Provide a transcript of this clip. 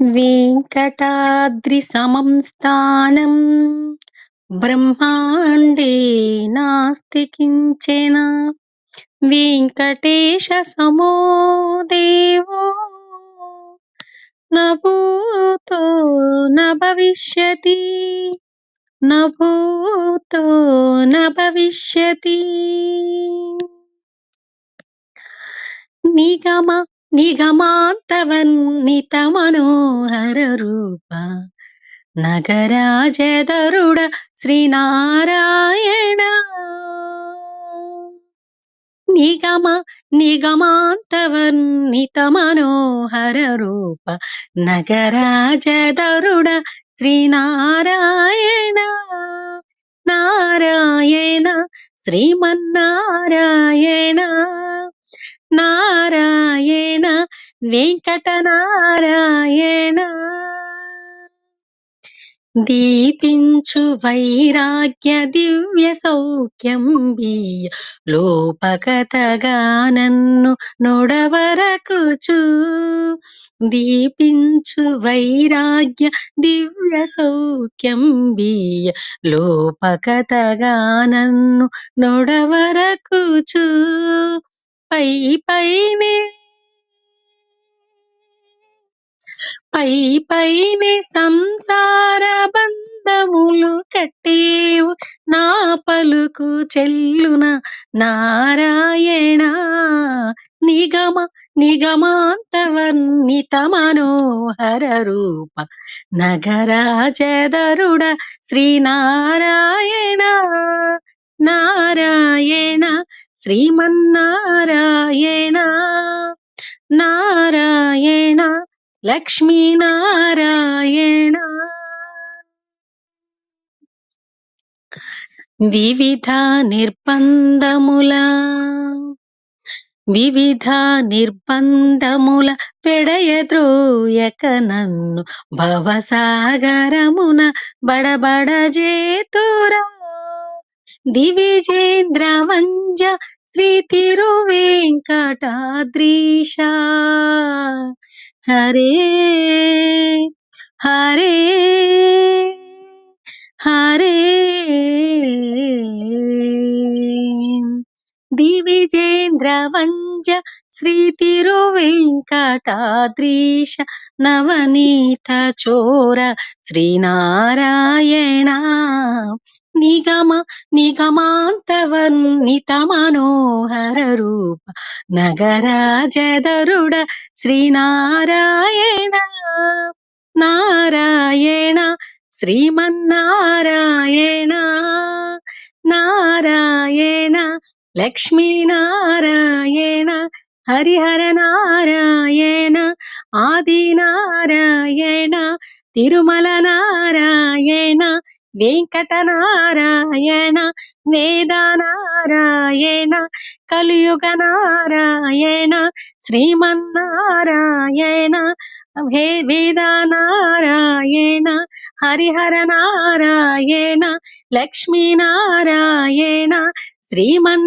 వెంకటాద్రి సమం స్థానం. బ్రహ్మాండే నాస్తి కించన వెంకటేశ సమో దేవో. నభూతో నభవిష్యతి. నభూతో నభవిష్యతి. నిగమ నిగమాంతవన్నిత మనోహర రూప నగరాజదరుడ శ్రీనారాయణ. నిగమ నిగమాంతవర్ణిత మనోహర రూప నగరాజదరుడ శ్రీనారాయణ. నారాయణ శ్రీమన్నారాయణ. నారాయణ వెంకటనారాయణ. దీపించు వైరాగ్య దివ్య సౌఖ్యం బియ్య లోపకతగా నన్ను నొడవరకుచు దీపించు వైరాగ్య దివ్య సౌఖ్యం బియ్య లోపకతగా నన్ను నొడవరకుచు పై పైనే పై పైనే సంసార బంధములు కట్టేవు. నా పలుకు చెల్లున నారాయణ. నిగమ నిగమాంతవర్ణిత మనోహర రూప నగరాజదరుడ శ్రీనారాయణ. నారాయణ శ్రీమన్నారాయణ. నారాయణ లక్ష్మీనారాయణ. వివిధ నిర్బంధముల వివిధ నిర్బంధముల పెడయద్రోయక నన్ను భవసాగరమున బడబడజేతురా దివిజేంద్ర వంజ శ్రీ తిరువేంకటాద్రీష హరే హరే హరే. దివిజేంద్ర వంజ శ్రీ తిరువేంకటాద్రీష నవనీత చోర శ్రీనారాయణ. నిగమ నిగమాంతవర్ణిత మనోహర రూప నగరాజదరుడ శ్రీనారాయణ నారాయణ శ్రీమన్నారాయణ నారాయణ లక్ష్మీనారాయణ హరిహర నారాయణ ఆది నారాయణ తిరుమల నారాయణ వెంకటనారాయణ వేదనారాయణ కలియుగ నారాయణ శ్రీమన్నారాయణ హే వేదనారాయణ హరిహర నారాయణ లక్ష్మీనారాయణ శ్రీమన్నారాయణ.